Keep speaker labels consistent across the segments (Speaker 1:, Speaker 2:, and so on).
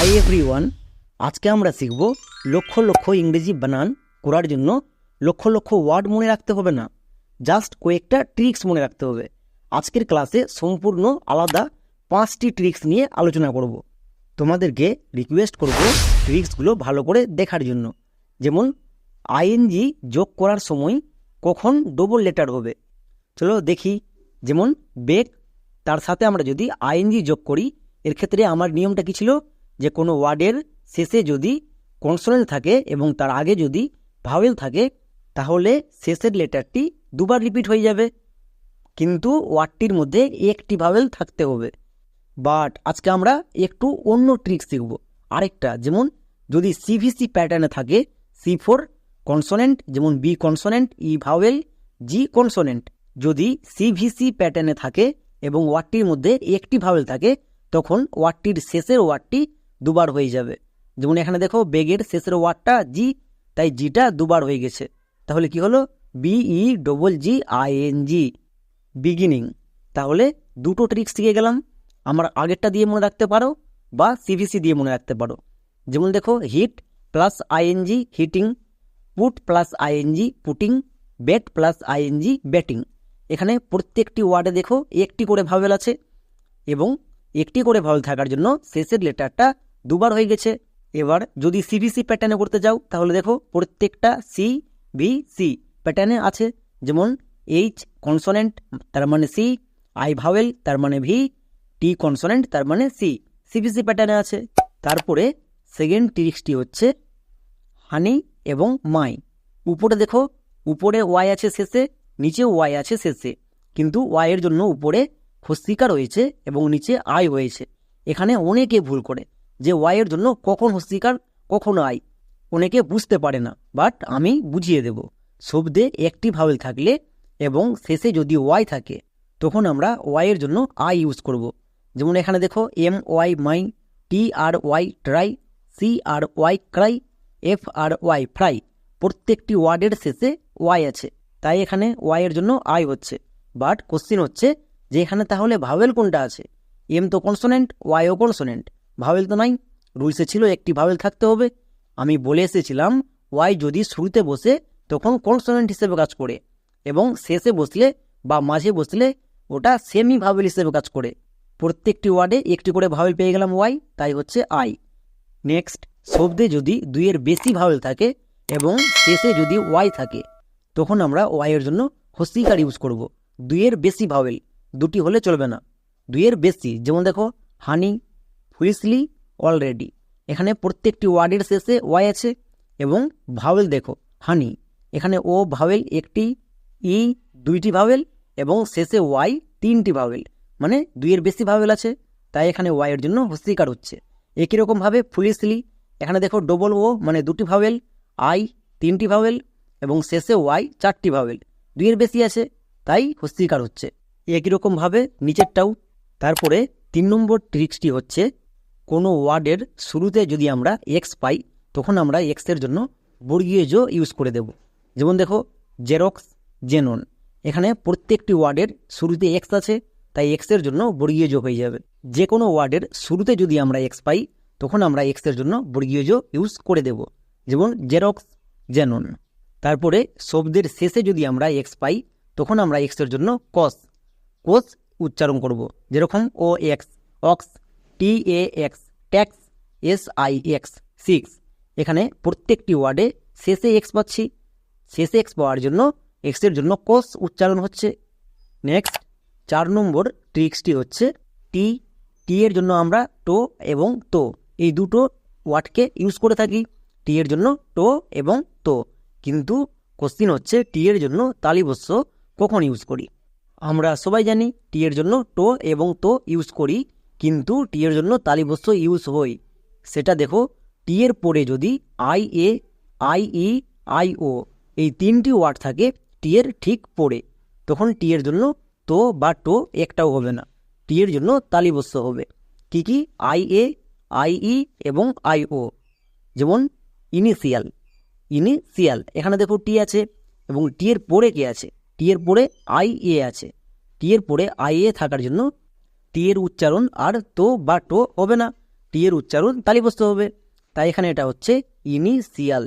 Speaker 1: Hi everyone আজকে আমরা শিখব লক্ষ লক্ষ ইংরেজি বানান করার জন্য লক্ষ লক্ষ ওয়ার্ড মনে রাখতে হবে না। জাস্ট কয়েকটা ট্রিক্স মনে রাখতে হবে। আজকের ক্লাসে সম্পূর্ণ আলাদা পাঁচটি ট্রিক্স নিয়ে আলোচনা করব। তোমাদেরকে রিকোয়েস্ট করব ট্রিক্সগুলো ভালো করে দেখার জন্য। যেমন আইএনজি যোগ করার সময় কখন ডবল লেটার হবে। চলো দেখি। যেমন বেগ তার সাথে আমরা যদি আইএনজি যোগ করি, এর ক্ষেত্রে আমার নিয়মটা কি ছিল? যে কোনো ওয়ার্ডের শেষে যদি কনসোনেন্ট থাকে এবং তার আগে যদি ভাওয়েল থাকে, তাহলে শেষের লেটারটি দুবার রিপিট হয়ে যাবে। কিন্তু ওয়ার্ডটির মধ্যে একটি ভাওয়েল থাকতে হবে। বাট আজকে আমরা একটু অন্য ট্রিক শিখব। আরেকটা, যেমন যদি সিভিসি প্যাটার্নে থাকে সি ফোর কনসোনেন্ট যেমন B consonant E vowel G consonant যদি সিভিসি প্যাটার্নে থাকে এবং ওয়ার্ডটির মধ্যে একটি ভাওয়েল থাকে, তখন ওয়ার্ডটির শেষের ওয়ার্ডটি দুবার হয়ে যাবে। যেমন এখানে দেখো, বেগের শেষের ওয়ার্ডটা জি তাই জিটা দুবার হয়ে গেছে। তাহলে কি হলো? B E double G I N G beginning তাহলে দুটো ট্রিক্স শিখে গেলাম। আমার আগেরটা দিয়ে মনে রাখতে পারো বা সিভিসি দিয়ে মনে রাখতে পারো। যেমন দেখো hit plus I N G hitting put plus I N G putting bat plus I N G batting এখানে প্রত্যেকটি ওয়ার্ডে দেখো, একটি করে ভাওয়েল আছে এবং একটি করে ভাওয়েল থাকার জন্য শেষের লেটারটা দুবার হয়ে গেছে। এবার যদি সিবিসি প্যাটার্নে করতে যাও, তাহলে দেখো প্রত্যেকটা সি ভি সি প্যাটার্নে আছে। যেমন এইচ কনসোনেন্ট তার মানে সি আই ভাওয়েল তার মানে ভি টি কনসোনেন্ট তার মানে সি সিবিসি প্যাটার্নে আছে। তারপরে সেকেন্ড ট্রিক্সটি হচ্ছে হানি এবং মাই উপরে দেখো, উপরে ওয়াই আছে শেষে, নিচে ওয়াই আছে শেষে। কিন্তু ওয়াইয়ের জন্য উপরে হস্তিকা রয়েছে এবং নিচে আই হয়েছে। এখানে অনেকে ভুল করে। যে ওয়াইয়ের জন্য কখন হস্তিকার কখন আই অনেকে বুঝতে পারে না বাট আমি বুঝিয়ে দেব। শব্দে একটি ভাওয়েল থাকলে এবং শেষে যদি ওয়াই থাকে, তখন আমরা ওয়াইয়ের জন্য আই ইউজ করব। যেমন এখানে দেখো M Y my T R Y try C R Y cry F R Y fry প্রত্যেকটি ওয়ার্ডের শেষে ওয়াই আছে। তাই এখানে ওয়াইয়ের জন্য আই হচ্ছে। বাট কোশ্চিন হচ্ছে যে এখানে তাহলে ভাওয়েল কোনটা আছে? এম তো কনসোনেন্ট ওয়াইও কনসোনেন্ট ভাওয়েল তো নাই। রুলসে ছিল, একটি ভাওয়েল থাকতে হবে। আমি বলে এসেছিলাম, ওয়াই যদি শুরুতে বসে, তখন কনসোনেন্ট হিসেবে কাজ করে এবং শেষে বসলে বা মাঝে বসলে ওটা সেমি ভাওয়েল হিসেবে কাজ করে। প্রত্যেকটি ওয়ার্ডে একটি করে ভাওয়েল পেয়ে গেলাম ওয়াই, তাই হচ্ছে আই। নেক্সট, শব্দে যদি দুইয়ের বেশি ভাওয়েল থাকে এবং শেষে যদি ওয়াই থাকে, তখন আমরা ওয়াইয়ের জন্য হস্তিকার ইউজ করব। দুইয়ের বেশি ভাওয়েল দুটি হলে চলবে না। দুইয়ের বেশি, যেমন দেখো হানি হুইসলি অলরেডি। এখানে প্রত্যেকটি ওয়ার্ডের শেষে ওয়াই আছে এবং ভাওয়েল দেখো, হানি। এখানে ও ভাওয়েল, একটি, ই, দুইটি ভাওয়েল এবং শেষে ওয়াই, তিনটি ভাওয়েল। মানে দুইয়ের বেশি ভাওয়েল আছে, তাই এখানে ওয়াইয়ের জন্য হস্তিকার হচ্ছে। একই রকমভাবে ফুলিসলি, এখানে দেখো ডবল ও মানে দুটি ভাওয়েল আই তিনটি ভাওয়েল এবং শেষে ওয়াই, চারটি ভাওয়েল। দুইয়ের বেশি আছে, তাই হস্তিকার হচ্ছে। একই রকমভাবে নিচেরটাও। তারপরে তিন নম্বর ট্রিক্সটি হচ্ছে কোনো ওয়ার্ডের শুরুতে যদি আমরা এক্স পাই, তখন আমরা এক্সের জন্য বর্গীয় জো ইউজ করে দেব। যেমন দেখো জেরক্স জেনন এখানে প্রত্যেকটি ওয়ার্ডের শুরুতে এক্স আছে, তাই এক্সের জন্য বর্গীয় জো হয়ে যাবে। যে কোনো ওয়ার্ডের শুরুতে যদি আমরা এক্স পাই, তখন আমরা এক্সের জন্য বর্গীয় জো ইউজ করে দেব। যেমন জেরক্স জেনন তারপরে শব্দের শেষে যদি আমরা এক্স পাই, তখন আমরা এক্সের জন্য কস কোস উচ্চারণ করব। যেরকম O X ox T A X, tax, S I X, six. এখানে প্রত্যেকটি ওয়ার্ডে শেষে এক্স পাচ্ছি। শেষে এক্স পাওয়ার জন্য এক্সের জন্য কোস উচ্চারণ হচ্ছে। নেক্সট, চার নম্বর ট্রিক্সটি হচ্ছে টি টি এর জন্য আমরা টো এবং তো, এই দুটো ওয়ার্ডকে ইউজ করে থাকি। টি এর জন্য টো এবং তো, কিন্তু কোশ্চিন হচ্ছে টি এর জন্য তালিবস্য কখন ইউজ করি? আমরা সবাই জানি টি এর জন্য টো এবং তো ইউজ করি। কিন্তু টি এর জন্য তালিবস্য ইউজ হই। সেটা দেখো টি এর পরে যদি I A I E I O এই তিনটি ওয়ার্ড থাকে টি এর ঠিক পরে, তখন টি এর জন্য তো বা টো একটাও হবে না। টি এর জন্য তালিবস্য হবে। কি কি? আই এ আই ই এবং আই ও যেমন ইনিশিয়াল ইনিশিয়াল এখানে দেখো টি আছে এবং টি এর পরে কে আছে? টি এর পরে আই এ আছে। টি এর পরে আই এ থাকার জন্য টি এর উচ্চারণ আর তো বা টো হবে না। টি এর উচ্চারণ তালিবস্ত হবে। তাই এখানে এটা হচ্ছে ইনিশিয়াল।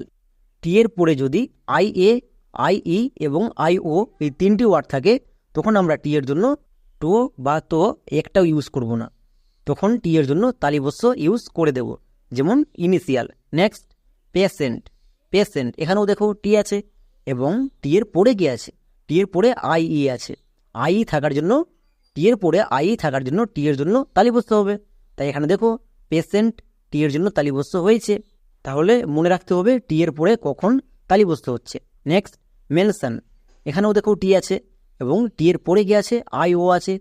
Speaker 1: টি এর পরে যদি আই এ, আই ই এবং আই ও এই তিনটি ওয়ার্ড থাকে, তখন আমরা টি এর জন্য টো বা তো একটাও ইউজ করব না। তখন টি এর জন্য তালিবস্য ইউজ করে দেব। যেমন ইনিশিয়াল। Next, patient. পেশেন্ট, এখানেও দেখো টি আছে এবং টি এর পরে কি আছে। টি এর পরে আই ই আছে। আই থাকার জন্য টি এর পরে আই থাকার জন্য টি এর জন্য তালিবস্য হবে। তাই এখানে দেখো পেশেন্ট টি এর জন্য তালিবস্য হয়েছে। তাহলে মনে রাখতে হবে টি এর পরে কখন তালিবস্ত হচ্ছে। নেক্সট মেনশন এখানেও দেখো টি আছে এবং টি এর পরে কি আছে? আই ও আছে।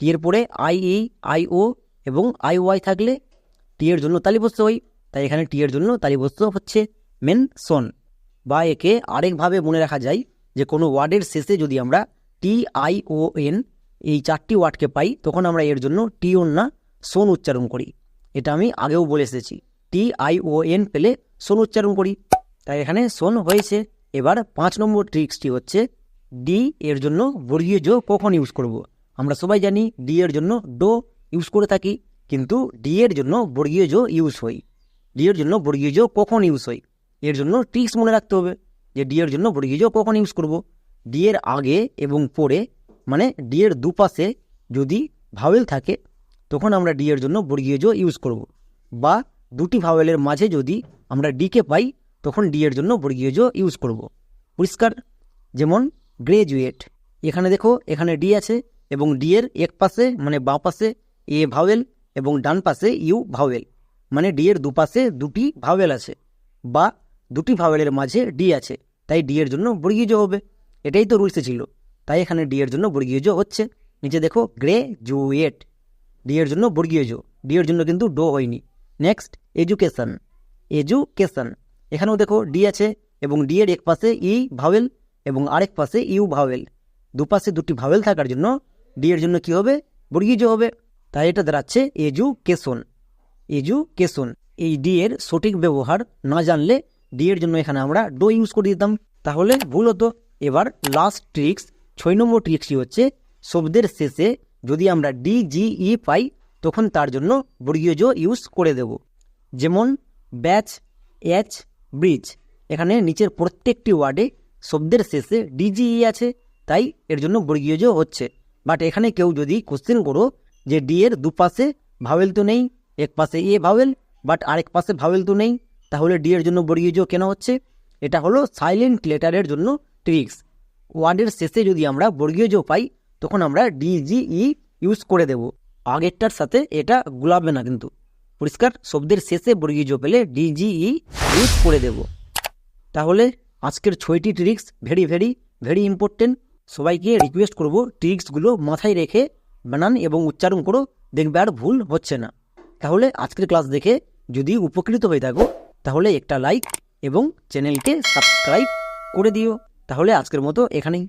Speaker 1: টি এর পরে আই ই আই ও এবং আই ওয়াই থাকলে টি এর জন্য তালিবস্ত হই। তাই এখানে টি এর জন্য তালিবস্ত হচ্ছে মেনশন বা একে আরেকভাবে মনে রাখা যায় যে কোনো ওয়ার্ডের শেষে যদি আমরা টি আই ও এন এই চারটি ওয়ার্ডকে পাই, তখন আমরা এর জন্য টি ওন না সোন উচ্চারণ করি। এটা আমি আগেও বলে এসেছি। টি আই ও এন পেলে সোন উচ্চারণ করি। তাই এখানে সোন হয়েছে। এবার পাঁচ নম্বর ট্রিক্সটি হচ্ছে, ডি এর জন্য বর্গীয় জো কখন ইউজ করব। আমরা সবাই জানি ডি এর জন্য ডো ইউজ করে থাকি, কিন্তু ডি এর জন্য বর্গীয় জো ইউজ হই। ডি এর জন্য বর্গীয় জো কখন ইউজ হয় এর জন্য ট্রিক্স মনে রাখতে হবে যে ডি এর জন্য বর্গীয় জো কখন ইউজ করব? ডি এর আগে এবং পরে মানে ডি এর দুপাশে যদি ভাওয়েল থাকে, তখন আমরা ডি এর জন্য বর্গীয় জো ইউজ করব। বা দুটি ভাওয়েলের মাঝে যদি আমরা ডিকে পাই, তখন ডি এর জন্য বর্গীয় জো ইউজ করব। পরিষ্কার? যেমন গ্রেজুয়েট এখানে দেখো, এখানে ডি আছে এবং ডি এর এক পাশে মানে বাঁ পাশে এ ভাওয়েল এবং ডান পাশে ইউ ভাওয়েল মানে ডি এর দুপাশে দুটি ভাওয়েল আছে বা দুটি ভাওয়েলের মাঝে ডি আছে। তাই ডি এর জন্য বর্গীয় হবে। এটাই তো রুলসে ছিল। তাই এখানে ডি এর জন্য বর্গীয় হচ্ছে। নিচে দেখো গ্রেজুয়েট ডি এর জন্য বর্গীয় জো ডি এর জন্য কিন্তু ডো হয়নি। নেক্সট এডুকেশন এডুকেশন এখানেও দেখো ডি আছে এবং ডি এর এক পাশে ই ভাওয়েল এবং আরেক পাশে ইউ ভাওয়েল দুপাশে দুটি ভাওয়েল থাকার জন্য ডি এর জন্য কি হবে? বর্গীয় হবে। তাই এটা দাঁড়াচ্ছে এজুকেশন এজুকেশন এই ডি এর সঠিক ব্যবহার না জানলে ডি এর জন্য এখানে আমরা ডো ইউজ করে দিতাম। তাহলে ভুল হতো। এবার লাস্ট ট্রিক্স ছয় নম্বর ট্রিক্সটি হচ্ছে, শব্দের শেষে যদি আমরা ডি জি ই পাই, তখন তার জন্য বর্গীয় জো ইউজ করে দেব। যেমন, ব্যাচ, এচ, ব্রিজ। এখানে নিচের প্রত্যেকটি ওয়ার্ডে শব্দের শেষে ডিজিই আছে, তাই এর জন্য বর্গীয় জো হচ্ছে। বাট এখানে কেউ যদি কোশ্চেন করো যে ডি এর দুপাশে ভাওয়েল তো নেই, এক পাশে এ ভাওয়েল বাট আরেক পাশে ভাওয়েল তো নেই, তাহলে ডি এর জন্য বর্গীয় জো কেন হচ্ছে? এটা হলো সাইলেন্ট লেটারের জন্য ট্রিক্স ওয়ার্ডের শেষে যদি আমরা বর্গীয় জো পাই, তখন আমরা ডিজিই ইউজ করে দেব। আগেরটার সাথে এটা গুলাবে না কিন্তু। পরিষ্কার, শব্দের শেষে বর্গীয় জো পেলে ডিজিই ইউজ করে দেব। তাহলে আজকের ছয়টি tricks very very very important. সবাইকে রিকোয়েস্ট করব, ট্রিক্সগুলো মাথায় রেখে বানান এবং উচ্চারণ করো, দেখবে আর ভুল হচ্ছে না। তাহলে আজকের ক্লাস দেখে যদি উপকৃত হয়ে থাকো, তাহলে একটা লাইক এবং চ্যানেলকে সাবস্ক্রাইব করে দিও। তাহলে আজকের মতো এখানেই